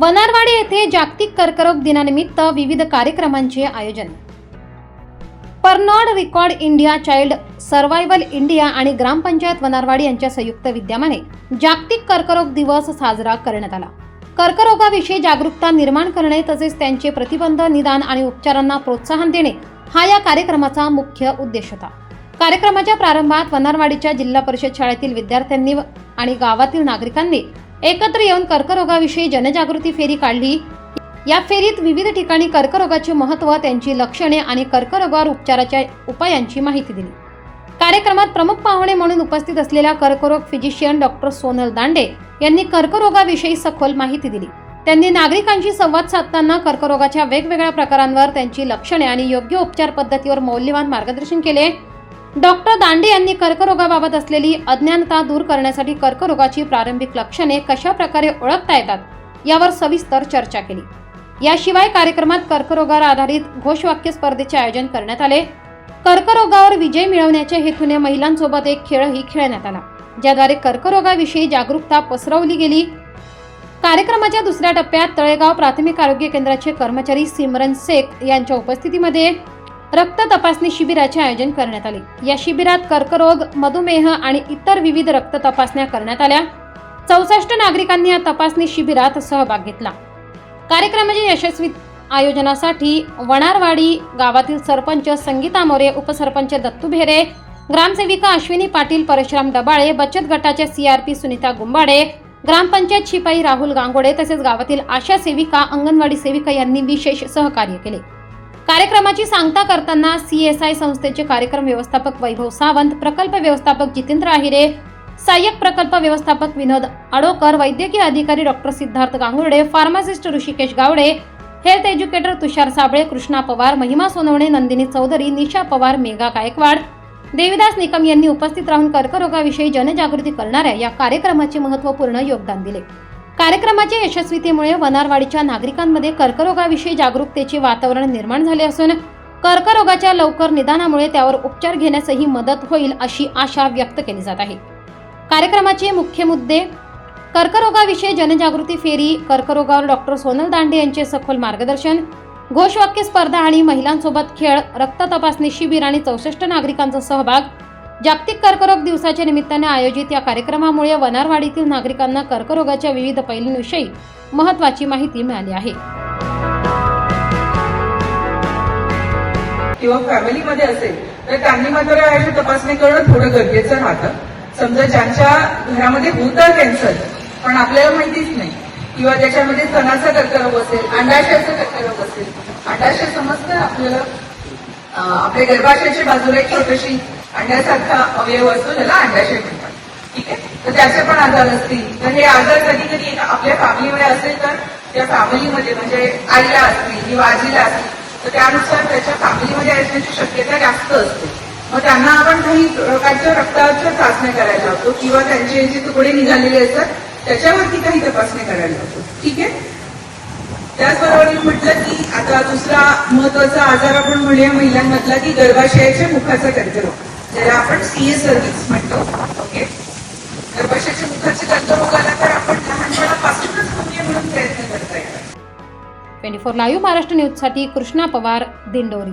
वनारवाडी येथे जागतिक कर्करोग दिनानिमित्त विविध कार्यक्रमांचे आयोजन. Pernod Ricard India child survival India आणि ग्रामपंचायत वनारवाडी यांच्या संयुक्त विद्यमाने जागतिक कर्करोग दिवस साजरा करण्यात आला. कर्करोगाविषयी जागरूकता निर्माण करणे तसेच त्यांचे प्रतिबंध निदान आणि उपचारांना प्रोत्साहन देणे हा या कार्यक्रमाचा मुख्य उद्देश होता. कार्यक्रमाच्या प्रारंभात वनारवाडीच्या जिल्हा परिषद शाळेतील विद्यार्थ्यांनी आणि गावातील नागरिकांनी एकत्र येऊन कर्करोगाविषयी जनजागृती फेरी काढली. या फेरीत विविध ठिकाणी कर्करोगाचे महत्त्व त्यांची लक्षणे आणि कर्करोगावर उपचाराच्या उपायांची माहिती दिली. कार्यक्रमात प्रमुख पाहुणे म्हणून उपस्थित असलेल्या कर्करोग फिजिशियन डॉक्टर सोनल दांडे यांनी कर्करोगाविषयी सखोल माहिती दिली. त्यांनी नागरिकांशी संवाद साधताना कर्करोगाच्या वेगवेगळ्या प्रकारांवर त्यांची लक्षणे आणि योग्य उपचार पद्धतीवर मौल्यवान मार्गदर्शन केले. डॉक्टर दांडे यांनी कर्करोगाबाबत असलेली अज्ञानता दूर करण्यासाठी कर्करोगाची प्रारंभिक लक्षणे कशा प्रकारे ओळखता येतात यावर सविस्तर चर्चा केली. याशिवाय कार्यक्रमात कर्करोगावर आधारित घोषवाक्य स्पर्धेचे आयोजन करण्यात आले. कर्करोगावर विजय मिळवण्याच्या हेतूने महिलांसोबत एक खेळही खेळण्यात आला ज्याद्वारे कर्करोगाविषयी जागरूकता पसरवली गेली. कार्यक्रमाच्या दुसऱ्या टप्प्यात तळेगाव प्राथमिक आरोग्य केंद्राचे कर्मचारी सिमरन शेख यांच्या उपस्थितीमध्ये रक्त तपासणी शिबिराचे आयोजन करण्यात आले. या शिबिरात कर्करोग मधुमेह आणि इतर विविध रक्त तपासण्या करण्यात आल्या. चौसष्ट नागरिकांनी या तपासणी शिबिरात सहभाग घेतला. कार्यक्रमाच्या यशस्वी आयोजनासाठी वणारवाडी गावातील सरपंच संगीता मोरे उपसरपंच दत्तू भेरे ग्रामसेविका अश्विनी पाटील परशुराम डबाळे बचत गटाच्या सीआरपी सुनीता गुंबाडे ग्रामपंचायत शिपाई राहुल गांगोडे तसेच गावातील आशा सेविका अंगणवाडी सेविका यांनी विशेष सहकार्य केले. कार्यक्रमाची सांगता करताना सीएसआय संस्थेचे कार्यक्रम व्यवस्थापक वैभव सावंत प्रकल्प व्यवस्थापक जितेंद्र आहिरे सहाय्यक प्रकल्प व्यवस्थापक विनोद आडोकर वैद्यकीय अधिकारी doctor Siddharth Gangurde pharmacist Rishikesh Gawade health educator Tushar Sable Krishna Pawar Mahima Sonawane Nandini Chaudhari Nisha Pawar Megha Gaikwad Devidas Nikam यांनी उपस्थित राहून कर्करोगाविषयी जनजागृती करणाऱ्या या कार्यक्रमाचे महत्त्वपूर्ण योगदान दिले. कार्यक्रमाच्या यशस्वीतेमुळे वनारवाडीच्या नागरिकांमध्ये कर्करोगाविषयी जागरूकतेचे वातावरण निर्माण झाले असून कर्करोगाच्या लवकर निदानामुळे त्यावर उपचार घेण्यासही मदत होईल अशी आशा व्यक्त केली जात आहे. कार्यक्रमाचे मुख्य मुद्दे कर्करोगाविषयी जनजागृती फेरी कर्करोगावर डॉक्टर सोनल दांडे यांचे सखोल मार्गदर्शन घोषवाक्य स्पर्धा आणि महिलांसोबत खेळ रक्त तपासणी शिबिर आणि चौसष्ट नागरिकांचा सहभाग जागतिक कर्करोग दिवसाच्या निमित्ताने आयोजित या कार्यक्रमामुळे वनारवाडीतील नागरिकांना कर्करोगाच्या विविध पैलूंविषयी महत्त्वाची माहिती मिळाली आहे. किंवा फॅमिलीमध्ये असेल तर त्यांनी मात्र आयुष्य तपासणी करणं थोडं गरजेचं राहतं. समजा ज्यांच्या घरामध्ये होतं कॅन्सर पण आपल्याला माहितीच नाही. किंवा त्याच्यामध्ये स्तनाचा कर्करोग असेल अंडाशयाचा कर्करोग असेल अंडाशय समजतं आपल्याला. आपल्या गर्भाशयाच्या बाजूला एक छोटीशी अंड्यासारखा अवयव असतो त्याला अंड्याशय म्हणतात. ठीक आहे? तर त्याचे पण आजार असतील. तर हे आजार कधी कधी आपल्या फॅमिलीमध्ये असेल तर त्या फॅमिलीमध्ये म्हणजे आईला असतील किंवा आजीला असतील तर त्यानुसार त्याच्या फॅमिलीमध्ये असण्याची शक्यता जास्त असते. मग त्यांना आपण काही प्रकारच्या रक्ताच्या चाचण्या करायला लावतो किंवा त्यांचे जे तुकडे निघालेले असतात त्याच्यावरती काही तपासणी करायला लावतो. ठीक आहे? त्याचबरोबर मी म्हटलं की आता दुसरा महत्त्वाचा आजार आपण म्हणूया महिलांमधला की गर्भाशयाच्या मुखाचा कर्करोग. ज्याला आपण सीए सर्व्हिस म्हणतो ओके? गर्भाशयाच्या मुखाच्या कर्करोगाला तर आपण लहानपणापासूनच होऊया म्हणून प्रयत्न करता येतात ट्वेंटी फोर लाईव्ह महाराष्ट्र न्यूजसाठी कृष्णा पवार दिंडोरी.